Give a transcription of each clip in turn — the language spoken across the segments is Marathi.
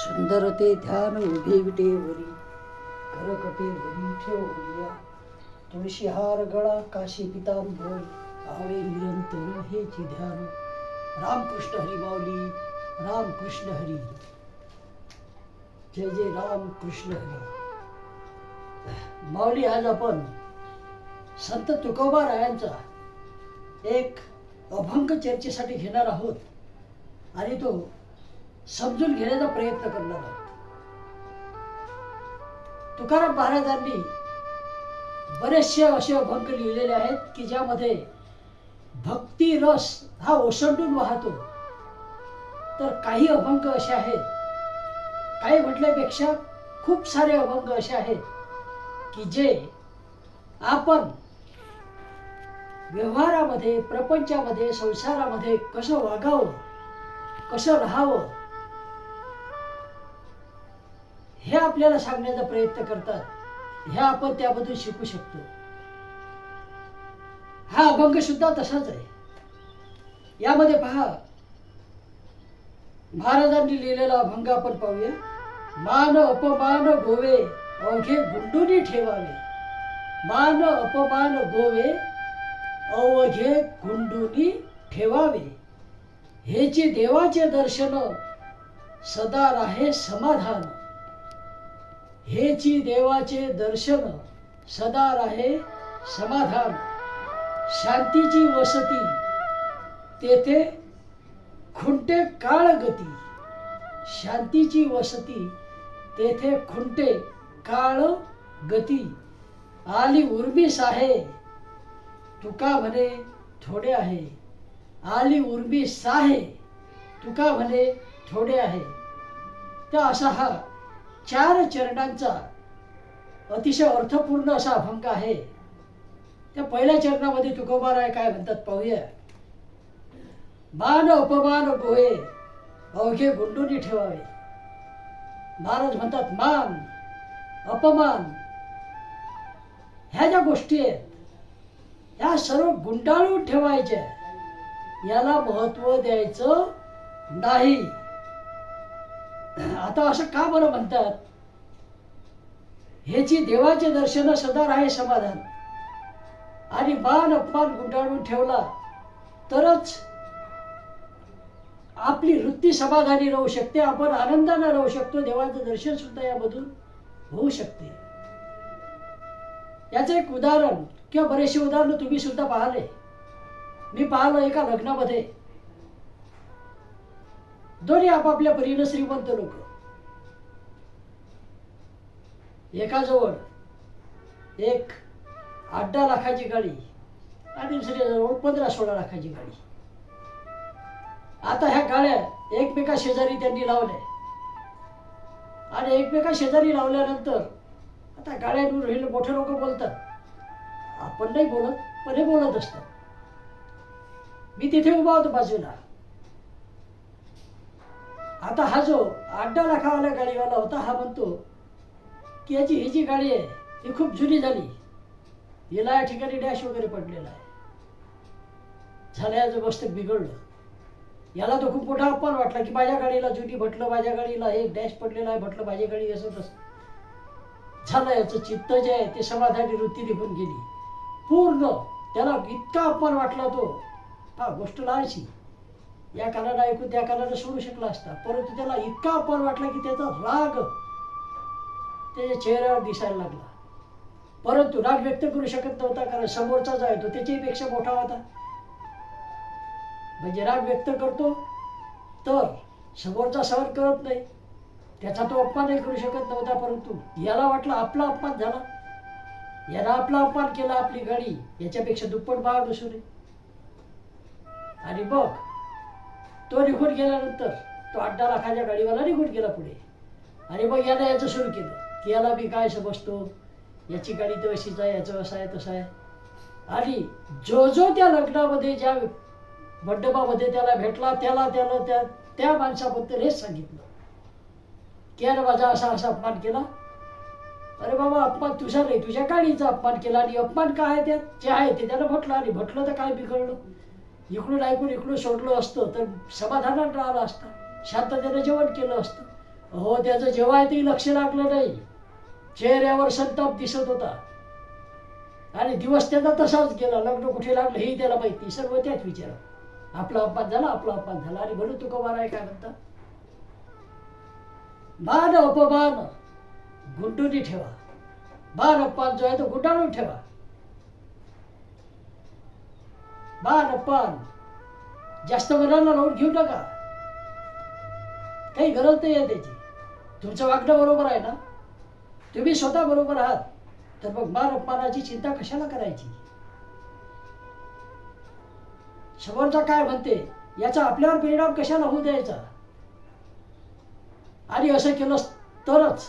सुंदर ते ध्यान उभे विटेवरी करकटे वरी ठेवलिया तुळशी हार गळा काशी पितांबर आवळे निरंतर हेची ध्यान. रामकृष्ण हरी माऊली रामकृष्ण हरी. जय जय रामकृष्ण हरी. माऊली आज आपण संत तुकोबा रायांचा एक अभंग चर्चेसाठी घेणार आहोत. आणि तो समजून घेण्याचा प्रयत्न करणार आहोत तुकाराम महाराजांनी बरेचसे असे अभंग लिहिलेले आहेत की ज्यामध्ये भक्ती रस हा ओसंडून वाहतो. तर काही अभंग असे आहेत. काही म्हटल्यापेक्षा खूप सारे अभंग असे आहेत की जे आपण व्यवहारामध्ये प्रपंचामध्ये संसारामध्ये कसं वागावं कसं राहावं हे आपल्याला सांगण्याचा प्रयत्न करतात. हे आपण त्यामधून शिकू शकतो. हा अभंग सुद्धा तसाच आहे. यामध्ये पहा महाराजांनी लिहिलेला अभंग आपण पाहूया. मान अपमान गोवे अवघे गुंडुनी ठेवावे. मान अपमान गोवे अवघे गुंडुनी ठेवावे. हेचे देवाचे दर्शन सदा राहे समाधान. हेची देवाचे दर्शन सदा राहे समाधान. शांतीची वसती तेथे खुंटे काळ गती शांतीची वसती तेथे खुंटे काळ गती आली उर्मीस आहे तुका म्हणे थोडे आहे. आली उर्मी आहे तुका म्हणे थोडे आहे. तर असा हा चार चरणांचा अतिशय अर्थपूर्ण असा अभंग आहे. त्या पहिल्या चरणामध्ये तुकोबाराय काय म्हणतात पाहूया. मान अपमान गोहे अवघे गुंडुनी ठेवावे. महाराज म्हणतात मान अपमान. ह्या ज्या गोष्टी आहेत ह्या सर्व गुंडाळून ठेवायच्या. याला महत्त्व द्यायचं नाही. आता असं का बरं म्हणतात? ह्याची देवाचे दर्शन सदा राहे समाधान. आणि मान अपमान गुंडाळून ठेवला तरच आपली वृत्ती समाधानी राहू शकते. आपण आनंदाने राहू शकतो. देवाचं दर्शन सुद्धा यामधून होऊ शकते. याचं एक उदाहरण किंवा बरेचसे उदाहरण तुम्ही सुद्धा पाहिले. मी पाहिलं एका लग्नामध्ये. दोन्ही आपापल्या परीनं श्रीमंत लोक. एकाजवळ एक आठ दहा लाखाची गाडी आणि दुसऱ्याजवळ पंधरा सोळा लाखाची गाडी. आता ह्या गाड्या एकमेका शेजारी त्यांनी लावल्या. आणि एकमेका शेजारी लावल्यानंतर आता गाड्यांवर हे मोठे लोक बोलतात. आपण नाही बोलत पण हे बोलत असतात. मी तिथे उभा होतो बाजूला. आता हा जो आठ लाखावाला गाडीवाला होता हा म्हणतो की याची ही जी गाडी आहे ती खूप जुनी झाली. हिला या ठिकाणी डॅश वगैरे पडलेला आहे. झालं याचं मस्तक बिघडलं. याला तो खूप मोठा अपमान वाटला की माझ्या गाडीला जुनी म्हटलं माझ्या गाडीला एक डॅश पडलेला आहे म्हटलं माझी गाडी असं तसं. झालं याचं चित्त जे आहे ते समाधानी वृत्ती निघून गेली. पूर्ण त्याला इतका अपमान वाटला तो. हा गोष्ट लहानशी या कानाला ऐकून त्या कानाला सोडू शकला असता. परंतु त्याला इतका अपमान वाटला की त्याचा राग त्याच्या चेहऱ्यावर दिसायला लागला. परंतु राग व्यक्त करू शकत नव्हता कारण समोरचा जो आहे तो त्याच्याहीपेक्षा मोठा होता. म्हणजे राग व्यक्त करतो तर समोरचा सहन करत नाही. त्याचा तो अपमानही करू शकत नव्हता परंतु याला वाटलं आपला अपमान झाला. याला आपला अपमान केला आपली गाडी याच्यापेक्षा दुप्पट भाग असू आणि बघ तो निघून गेल्यानंतर तो आठ दहा लाखाच्या गाडीवाला निघून गेला पुढे. आणि मग यानं याचं सुरू केलं. की याला मी काय समजतो? याची गाडी तर अशीच आहे याचं असं आहे तसं आहे. आणि जो जो त्या लग्नामध्ये ज्या मंडपामध्ये त्याला भेटला त्याला त्याला त्या त्या माणसाबद्दल हेच सांगितलं. की यानं माझा असा असा अपमान केला. अरे बाबा अपमान तुझा नाही तुझ्या गाडीचा अपमान केला. आणि अपमान काय आहे त्यात? जे आहे ते त्यानं म्हटलं. आणि म्हटलं तर काय बिघडलं? इकडून ऐकून इकडून सोडलं असतं तर समाधानात राहिलं असतं शांततेनं जेवण केलं असतं. हो त्याचं जेवायतही लक्ष लागलं नाही. चेहऱ्यावर संताप दिसत होता. आणि दिवस त्याचा तसाच गेला. लग्न कुठे लागलं हे त्याला माहिती सर्व त्याच विचारा आपला अपमान झाला आपला अपमान झाला. आणि म्हणून तुका माराय काय म्हणता? मान अपमान. गुंडूनी ठेवा. मान अपमान जो आहे तो गुंडाळून ठेवा. मान जास्त वरांना लोट घेऊ नका. काही गरज नाही आहे त्याची. तुमचं वागणं बरोबर आहे ना? तुम्ही स्वतः बरोबर आहात. तर मग मान अपमानाची चिंता कशाला करायची? समोरचा काय म्हणते याचा आपल्यावर परिणाम कशाला होऊ द्यायचा? आणि असं केलं तरच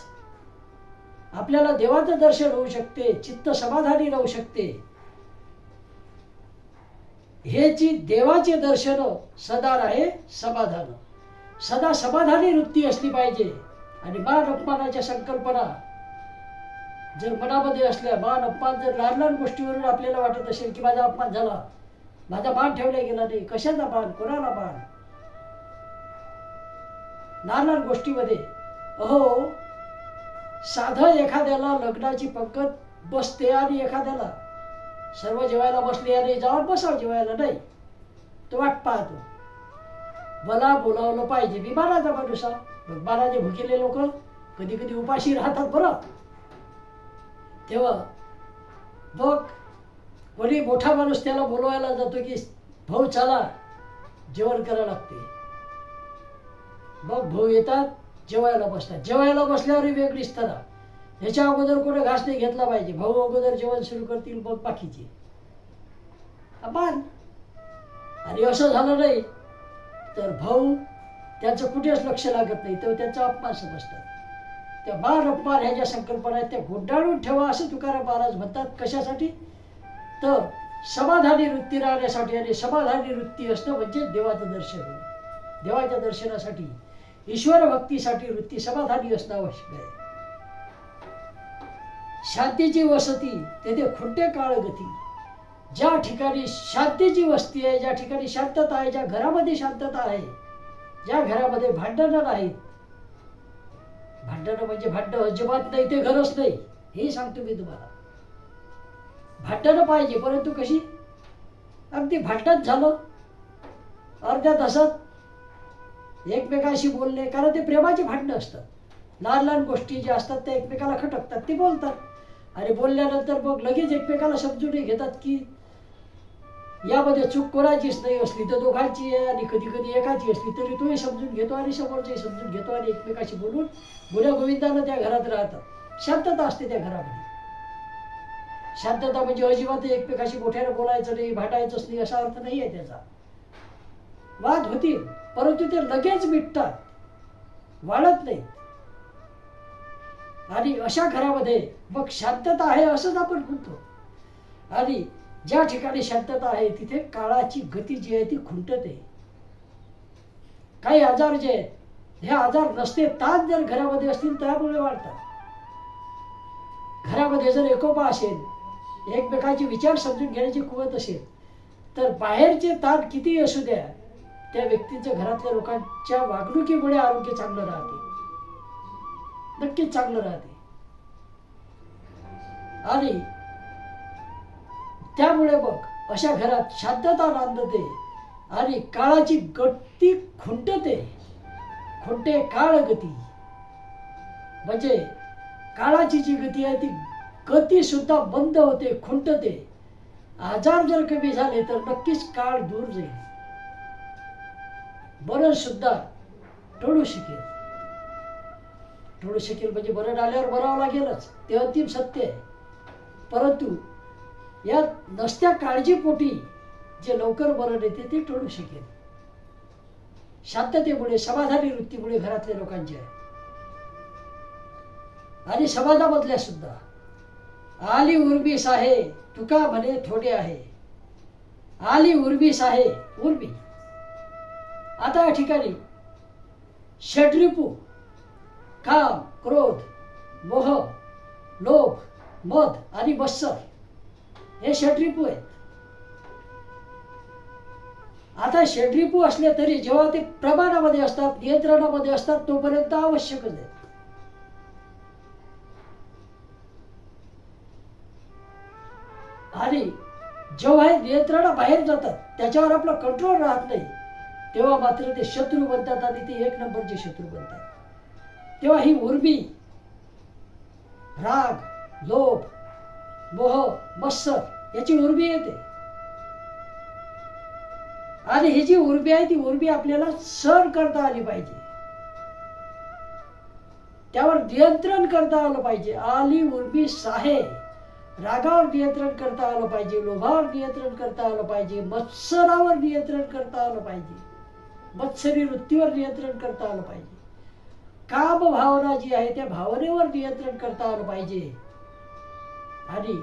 आपल्याला देवाचं दर्शन होऊ शकते चित्त समाधानी राहू शकते. हे जी देवाचे दर्शन सदा राहे समाधान. सदा समाधानी वृत्ती असली पाहिजे. आणि मान अपमानाच्या संकल्पना जर मनामध्ये असल्या मान अपमान जर लहान लहान गोष्टीवरून आपल्याला वाटत असेल की माझा अपमान झाला माझा मान ठेवला गेला नाही कशाचा मान कोणाला मान? लहान लहान गोष्टीमध्ये अहो साधं एखाद्याला लग्नाची पंगत बसते आणि एखाद्याला सर्व जेवायला बसले आणि जाऊन बसावं जेवायला नाही. तो वाट पाहतो. मला बोलावलं पाहिजे मी बाराचा माणूस मग बाराचे भुकेले लोक कधी कधी उपाशी राहतात बरं. तेव्हा बघ कोणी मोठा माणूस त्याला बोलवायला जातो की भाऊ चला जेवण करावं लागते. मग भाऊ येतात जेवायला बसतात. जेवायला बसल्यावर वेगळीच तरा ह्याच्या अगोदर कुठे घास नाही घेतला पाहिजे. भाऊ अगोदर जेवण सुरू करतील मग बाकीचे. आपण. आणि असं झालं नाही तर भाऊ त्यांचं कुठेच लक्ष लागत नाही तर त्यांचा अपमान समजतात त्या बाल अपमान ह्या ज्या संकल्पना आहेत त्या गुंडाळून ठेवा असं तुकाराम महाराज म्हणतात. कशासाठी? तर समाधानी वृत्ती राहण्यासाठी आणि समाधानी वृत्ती असणं म्हणजे देवाचं दर्शन. होणं देवाच्या दर्शनासाठी ईश्वर भक्तीसाठी वृत्ती समाधानी असणं आवश्यक आहे. शांतीची वसती तेथे खुंटे काळ गती ज्या ठिकाणी शांतीची वस्ती आहे ज्या ठिकाणी शांतता आहे ज्या घरामध्ये शांतता आहे ज्या घरामध्ये भांडणं नाहीत. भांडणं म्हणजे भांडणं अजिबात नाही ते घरच नाही हे सांगतो मी तुम्हाला. भांडणं पाहिजे परंतु कशी? अगदी भांडण झालं अर्ध्या तासात एकमेकाशी बोलले कारण ते प्रेमाची भांडणं असतात. लहान लहान गोष्टी ज्या असतात त्या एकमेकाला खटकतात ते बोलतात. आणि बोलल्यानंतर मग लगेच एकमेकाला समजूनही घेतात की यामध्ये चूक कोणाचीच नाही असली तर दोघांची आहे आणि कधी कधी एकाची असली तरी तोही समजून घेतो आणि समोरचाही समजून घेतो आणि एकमेकाशी बोलून गुन्ह्या गोविंदानं त्या घरात राहतात. शांतता असते त्या घरामध्ये. शांतता म्हणजे अजिबात एकमेकाशी मोठ्यानं बोलायचं नाही भाटायचंच नाही असा अर्थ नाही आहे त्याचा. वाद होतील परंतु ते लगेच मिटतात. वाढत नाहीत. आणि अशा घरामध्ये मग शांतता आहे असंच आपण म्हणतो. आणि ज्या ठिकाणी शांतता आहे तिथे काळाची गती जी आहे ती खुंटते. काही आजार जे आहेत हे आजार नसते ताण जर घरामध्ये असतील त्यामुळे वाढतात. घरामध्ये जर एकोपा असेल एकमेकाचे विचार समजून घेण्याची कुवत असेल तर बाहेरचे ताण कितीही असू द्या त्या व्यक्तीचं घरातल्या लोकांच्या वागणुकीमुळे आरोग्य चांगलं राहते. नक्कीच चांगलं राहते. आणि त्यामुळे मग अशा घरात शांतता नांदते आणि काळाची गती खुंटते. खुंटे काळ गती. म्हणजे काळाची जी गती आहे ती गती सुद्धा बंद होते खुंटते. आजार जर कमी झाले तर नक्कीच काळ दूर जाईल. बरं सुद्धा टळू शकेल. टळू शकेल म्हणजे बरं आल्यावर बरावं लागेलच. ते अंतिम सत्य आहे. परंतु या नसत्या काळजीपोटी जे लवकर बरं येते ते टळू शकेल. शांततेमुळे समाधानी वृत्तीमुळे घरातल्या लोकांची. आहे आणि समाजामधल्या सुद्धा. आली उर्मीस आहे तुका म्हणे थोडे आहे. आली उर्मीस आहे उर्मी. आता या ठिकाणी षड्रिपू काम क्रोध मोह लोभ मध आणि मत्सर हे षड्रिपू आहेत. आता षड्रिपू असले तरी जेव्हा ते प्रमाणामध्ये असतात नियंत्रणामध्ये असतात तोपर्यंत आवश्यकच आहेत. आणि जेव्हा हे नियंत्रणाबाहेर जातात त्याच्यावर आपला कंट्रोल राहत नाही तेव्हा मात्र ते शत्रू बनतात आणि ते एक नंबरचे शत्रू बनतात. तेव्हा ही उर्मी राग लोभ मोह मत्सर याची उर्मी येते. आणि ही जी उर्मी आहे ती उर्मी आपल्याला सहन करता आली पाहिजे. त्यावर नियंत्रण करता आलं पाहिजे. आली उर्मी साहे. रागावर नियंत्रण करता आलं पाहिजे लोभावर नियंत्रण करता आलं पाहिजे मत्सरावर नियंत्रण करता आलं पाहिजे मत्सरी वृत्तीवर नियंत्रण करता आलं पाहिजे. काम भावना जी आहे त्या भावनेवर नियंत्रण करता आलं पाहिजे. आणि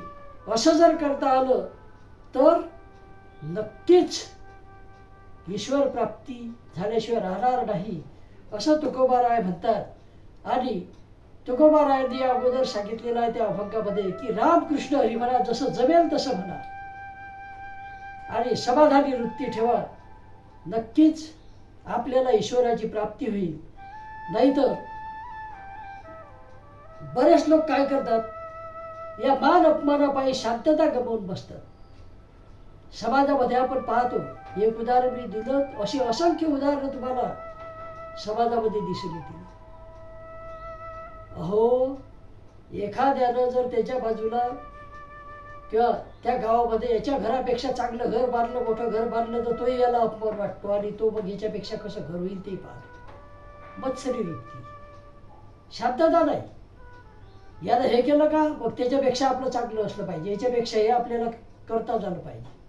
असं जर करता आलं तर नक्कीच ईश्वर प्राप्ती झाल्याशिवाय राहणार नाही असं तुकोबाराय म्हणतात. आणि तुकोबारायांनी अगोदर सांगितलेलं आहे त्या अभंगामध्ये की रामकृष्ण हरी म्हणा जसं जमेल तसं म्हणा. आणि समाधानी वृत्ती ठेवा. नक्कीच आपल्याला ईश्वराची प्राप्ती होईल. नाहीतर बरेच लोक काय करतात? या मान अपमानापायी शांतता गमावून बसतात. समाजामध्ये आपण पाहतो एक उदाहरण मी दिलं अशी असंख्य उदाहरणं तुम्हाला समाजामध्ये दिसून येतील. अहो एखाद्यानं जर त्याच्या बाजूला किंवा त्या गावामध्ये याच्या घरापेक्षा चांगलं घर बांधलं मोठं घर बांधलं तर तोही याला अपमान वाटतो आणि तो मग याच्यापेक्षा कसं घर होईल ते पाहतो. मत्सरी वृत्ती शांतता नाही. याला हे केलं का? मग त्याच्यापेक्षा आपलं चांगलं असलं पाहिजे. याच्यापेक्षा हे आपल्याला करता झालं पाहिजे.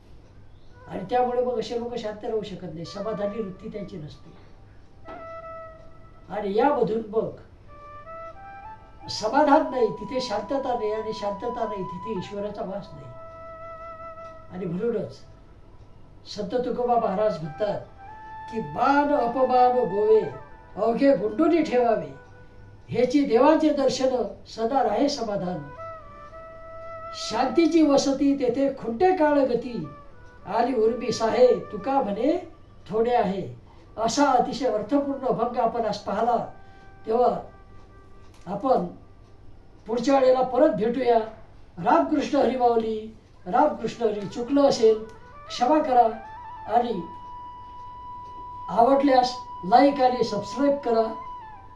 आणि त्यामुळे मग असे लोक शांत राहू शकत नाही. समाधानी वृत्ती त्यांची नसते. आणि यामधून मग समाधान नाही तिथे शांतता नाही आणि शांतता नाही तिथे ईश्वराचा वास नाही. आणि म्हणूनच संत तुकोबा महाराज म्हणतात की बाण अपमान गोवे अवघे गुंडुनी ठेवावे. ह्याची देवांचे दर्शन सदा राहे समाधान. शांतीची वसती तेथे खुंटे काळ गती आली उर्मी साहे तुका म्हणे थोडे आहे. असा अतिशय अर्थपूर्ण भंग आपण आज पाहला. तेव्हा आपण पुढच्या वेळेला परत भेटूया. रामकृष्ण हरिमावली रामकृष्ण हरी चुकलं असेल क्षमा करा आणि आवडल्यास लाईक आणि सबस्क्राईब करा.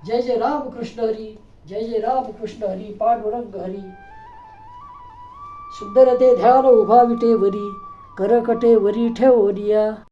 जय जय राम कृष्ण हरी. जय जय राम कृष्ण हरी. पांडुरंग हरी. सुंदर ते ध्यान उभा विटे वरी. करकटे वरी ठेवनिया.